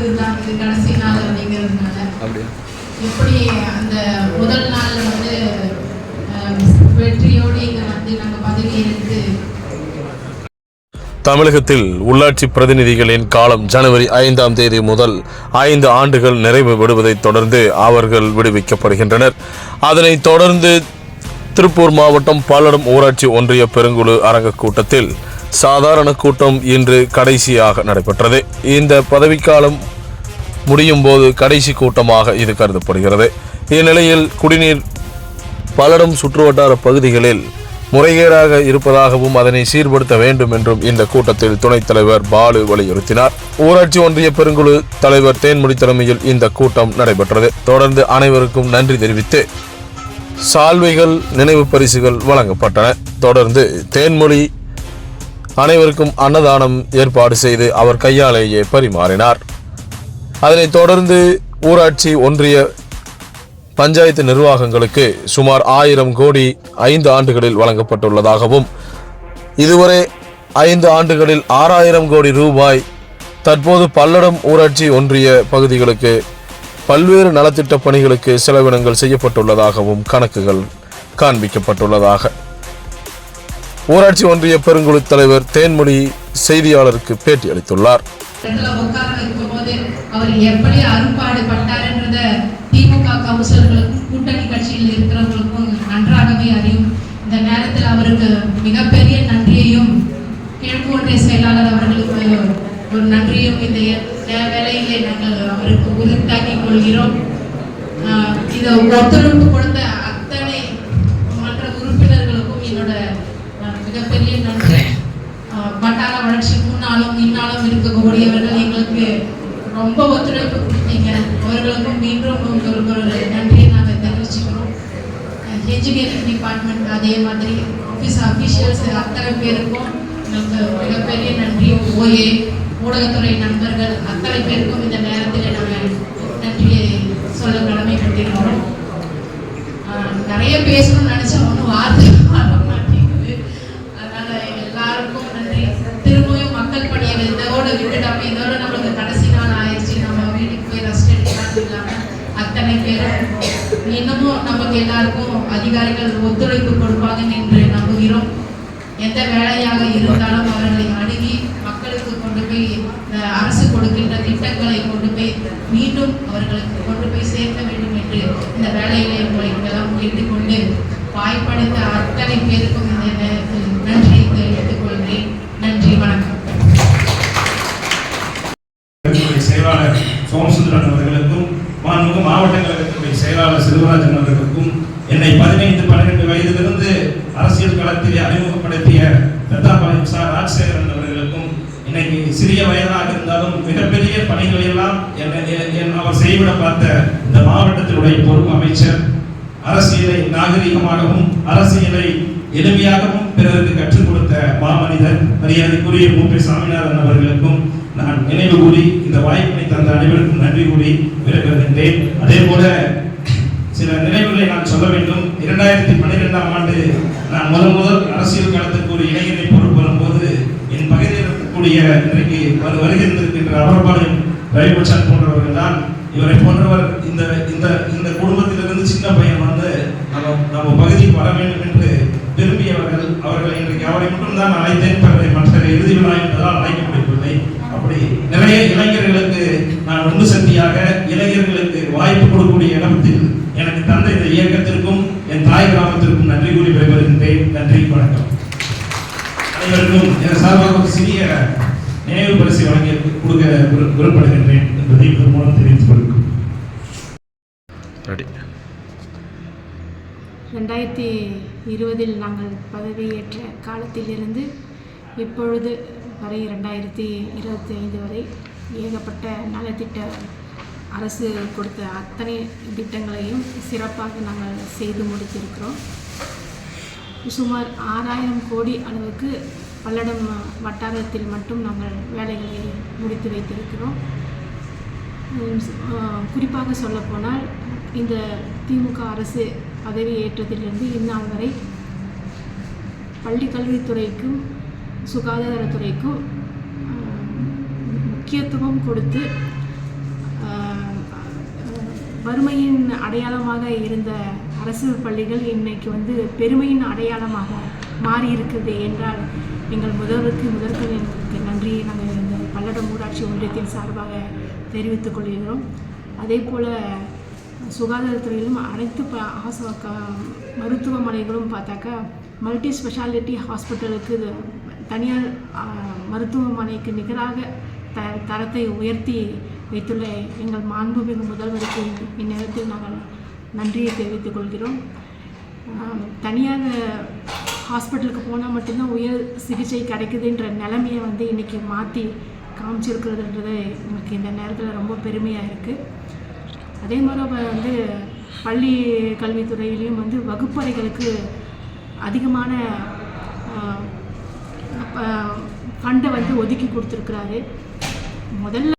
கலக்குது தான் இது கடைசி நாள் அப்படிங்கிறதுனால எப்படி அந்த முதல் நாள்ல வந்து அஹ், வெற்றியோடு இங்க வந்து நாங்க பதவி எடுத்து தமிழகத்தில் உள்ளாட்சி பிரதிநிதிகளின் காலம் ஜனவரி ஐந்தாம் தேதி முதல் ஐந்து ஆண்டுகள் நிறைவு விடுவதைத் தொடர்ந்து அவர்கள் விடுவிக்கப்படுகின்றனர். அதனைத் தொடர்ந்து திருப்பூர் மாவட்டம் பல்லடம் ஊராட்சி ஒன்றிய பெருங்குழு அரங்க கூட்டத்தில் சாதாரண கூட்டம் இன்று கடைசியாக நடைபெற்றது. இந்த பதவிக்காலம் முடியும் போது கடைசி கூட்டமாக இது கருதப்படுகிறது. இந்நிலையில் குடிநீர் பலரும் சுற்றுவட்டார பகுதிகளில் முறைகேடாக இருப்பதாகவும் அதனை சீர்படுத்த வேண்டும் என்றும் இந்த கூட்டத்தில் துணைத் தலைவர் பாலு வலியுறுத்தினார். ஊராட்சி ஒன்றிய பெருங்குழு தலைவர் தேன்மொழி தலைமையில் இந்த கூட்டம் நடைபெற்றது. தொடர்ந்து அனைவருக்கும் நன்றி தெரிவித்து சால்வைகள் நினைவு பரிசுகள் வழங்கப்பட்டன. தொடர்ந்து தேன்மொழி அனைவருக்கும் அன்னதானம் ஏற்பாடு செய்து அவர் கையாலேயே பரிமாறினார். அதனைத் தொடர்ந்து ஊராட்சி ஒன்றிய பஞ்சாயத்து நிர்வாகங்களுக்கு சுமார் ஆயிரம் கோடி ஐந்து ஆண்டுகளில் வழங்கப்பட்டுள்ளதாகவும் இதுவரை ஐந்து ஆண்டுகளில் ஆறாயிரம் கோடி ரூபாய் தற்போது பல்லடம் ஊராட்சி ஒன்றிய பகுதிகளுக்கு பல்வேறு நலத்திட்ட பணிகளுக்கு செலவினங்கள் செய்யப்பட்டுள்ளதாகவும் கணக்குகள் காண்பிக்கப்பட்டுள்ளதாக ஊராட்சி ஒன்றிய பெருங்குழு தலைவர் தேன்மொழி செய்தியாளருக்கு பேட்டி அளித்துள்ளார். அவர் எப்படி அரும்பாடு பட்டாருன்றத திமுக கவுன்சிலர்களுக்கும் கூட்டணி கட்சியில் இருக்கிறவங்களுக்கும் நன்றாகவே அறியும். இந்த நேரத்தில் அவருக்கு மிகப்பெரிய நன்றியையும் கிழக்கு ஒன்றிய செயலாளர் அவர்களுக்கு ஒரு நன்றியும் இந்த வேலையிலே நாங்கள் அவருக்கு உறுத்தாக்கிக் கொள்கிறோம். இதை ஒத்துழைப்பு கொடுத்த இருக்கக்கூடியவர்கள் எங்களுக்கு ரொம்ப ஒத்துழைப்பு கொடுத்தீங்க. அவர்களுக்கும் மீண்டும் உங்களுக்கு ஒரு நன்றியை நாங்கள் தெரிவிச்சுக்கிறோம். எஜுகேஷன் டிபார்ட்மெண்ட் அதே மாதிரி ஆஃபீஸ் அஃபீஷியல்ஸ் அத்தனை பேருக்கும் எங்களுக்கு மிகப்பெரிய நன்றி. ஓஏ ஊடகத்துறை நண்பர்கள் அத்தனை பேருக்கும் இந்த நேரத்தில் நாங்கள் நன்றியை சொல்ல கடமைப்பட்டிருக்கிறோம். ஆஹ் நிறைய பேசணும்னு நினச்சா ஒன்றும் வார்த்தை அதிகாரிகள் ஒத்துழைப்பு கொடுப்பாங்க என்று நம்புகிறோம். எந்த வேலையாக இருந்தாலும் அவர்களை அணுகி மக்களுக்கு கொண்டு போய் அரசு கொடுக்கின்ற திட்டங்களை கொண்டு போய் மீண்டும் அவர்களுக்கு கொண்டு போய் சேர்க்க வேண்டும் என்று இந்த வேலையிலே உங்களை எல்லாம் கேட்டுக்கொண்டு வாய்ப்படைத்த அத்தனை பேருக்கும் இந்த நேரத்தில் நன்றியை தெரிவித்துக் நன்றி வணக்கம். செயலாளர் சோமசுந்தரன் அவர்களுக்கும் மாண்புமிகு மாவட்ட கழகத்தினுடைய செயலாளர் சிவராஜன் அவர்களுக்கும் என்னை பதினைந்து பன்னிரண்டு வயதிலிருந்து அரசியல் களத்தில் அறிமுகப்படுத்திய பெத்தாபாளையம் சார் ராஜசேகரன் அவர்களுக்கும் இன்னைக்கு சிறிய வயதாக இருந்தாலும் மிகப்பெரிய பணிகளை எல்லாம் என்னை- அவர் செய்விட பார்த்த இந்த மாவட்டத்தினுடைய பொறுப்பு அமைச்சர் அரசியலை நாகரிகமாகவும் அரசியலை எளிமையாகவும் பிறருக்கு கற்றுக் கொடுத்த மாமனிதர் மரியாதைக்குரிய மூப்பி சாமிநாதன் அவர்களுக்கும் நான் நினைவு கூறி இந்த வாய்ப்பினை தந்த அனைவருக்கும் நன்றி கூறி விடைபெறுகின்றேன். அதே போல சில நினைவுகளை நான் சொல்ல வேண்டும். இரண்டாயிரத்தி பன்னிரெண்டாம் ஆண்டு நான் முதல் முதல் அரசியல் களத்திற்கு ஒரு இளைஞரை பொறுப்பு வரும்போது என் பகுதியில் இருக்கக்கூடிய இன்றைக்கு வரு- வருகின்றிருக்கின்ற அவர்பாளையம் ரவிபட்சன் போன்றவர்கள் தான் இவரை போன்றவர் இந்த இந்த இந்த குடும்பத்திலிருந்து சின்ன பையன் வந்து நம்ம நம்ம பகுதிக்கு வர வேண்டும் என்று விரும்பியவர்கள் அவர்கள் இன்றைக்கு அவரை மட்டும் தான் அழைத்தேன். பிறரை மற்ற இறுதி விழா என்பதால் அழைக்க முடியவில்லை அப்படி நிறைய இளைஞர்களுக்கு நான் ஒன்று சக்தியாக இளைஞர்களுக்கு வாய்ப்பு கொடுக்கக்கூடிய இடம் எனக்கு தந்த இந்த இயக்கத்திற்கும் என் தாய் கிராமத்திற்கும் நன்றி கூறி விடைபெறுகின்றேன் நன்றி வணக்கம் சார்பாக ஒரு சிறிய நினைவு பரிசு வழங்கி கொடுக்க விரு- விருப்பப்படுகின்றேன் என்பதை இதன் மூலம் தெரிவித்துக் கொள்கிறேன் ரெண்டாயிரத்தி இருபதில் நாங்கள் பதவியேற்ற காலத்திலிருந்து இப்பொழுது வரை ரெண்டாயிரத்தி இருபத்தி ஐந்து வரை ஏகப்பட்ட நலத்திட்ட அரசு கொடுத்த அத்தனை திட்டங்களையும் சிறப்பாக நாங்கள் செய்து முடித்திருக்கிறோம். சுமார் ஆறாயிரம் கோடி அளவுக்கு பல்லடம் வட்டாரத்தில் மட்டும் நாங்கள் வேலைகளை முடித்து வைத்திருக்கிறோம். குறிப்பாக சொல்லப்போனால் இந்த திமுக அரசு பதவி ஏற்றத்திலிருந்து இந்நாள் வரை பள்ளி கல்வித்துறைக்கும் சுகாதாரத்துறைக்கும் முக்கியத்துவம் கொடுத்து வறுமையின் அடையாளமாக இருந்த அரசு பள்ளிகள் இன்னைக்கு வந்து பெருமையின் அடையாளமாக மாறி என்றால் எங்கள் முதல்வருக்கு முதற்கல் எங்களுக்கு நன்றியை நாங்கள் இந்த பல்லடம் ஊராட்சி ஒன்றியத்தின் சார்பாக தெரிவித்துக் கொள்கிறோம். அதே போல் சுகாதாரத்துறையிலும் அனைத்து ப ஆச மருத்துவமனைகளும் பார்த்தாக்கா மல்டி ஸ்பெஷாலிட்டி ஹாஸ்பிட்டலுக்கு தனியார் மருத்துவமனைக்கு நிகராக த தரத்தை உயர்த்தி வைத்துள்ள எங்கள் மாண்புமிகு முதல்வருக்கு இந்நேரத்தில் நாங்கள் நன்றியை தெரிவித்துக் கொள்கிறோம். தனியார் ஹாஸ்பிட்டலுக்கு போனால் மட்டும்தான் உயர் சிகிச்சை கிடைக்குதுன்ற நிலைமையை வந்து இன்றைக்கி மாற்றி காமிச்சிருக்கிறதுன்றது எனக்கு இந்த நேரத்தில் ரொம்ப பெருமையாக இருக்குது அதே மாதிரி வந்து பள்ளி கல்வித்துறையிலையும் வந்து வகுப்பறைகளுக்கு அதிகமான ஃபண்டை வந்து ஒதுக்கி கொடுத்துருக்குறாரு. முதல்ல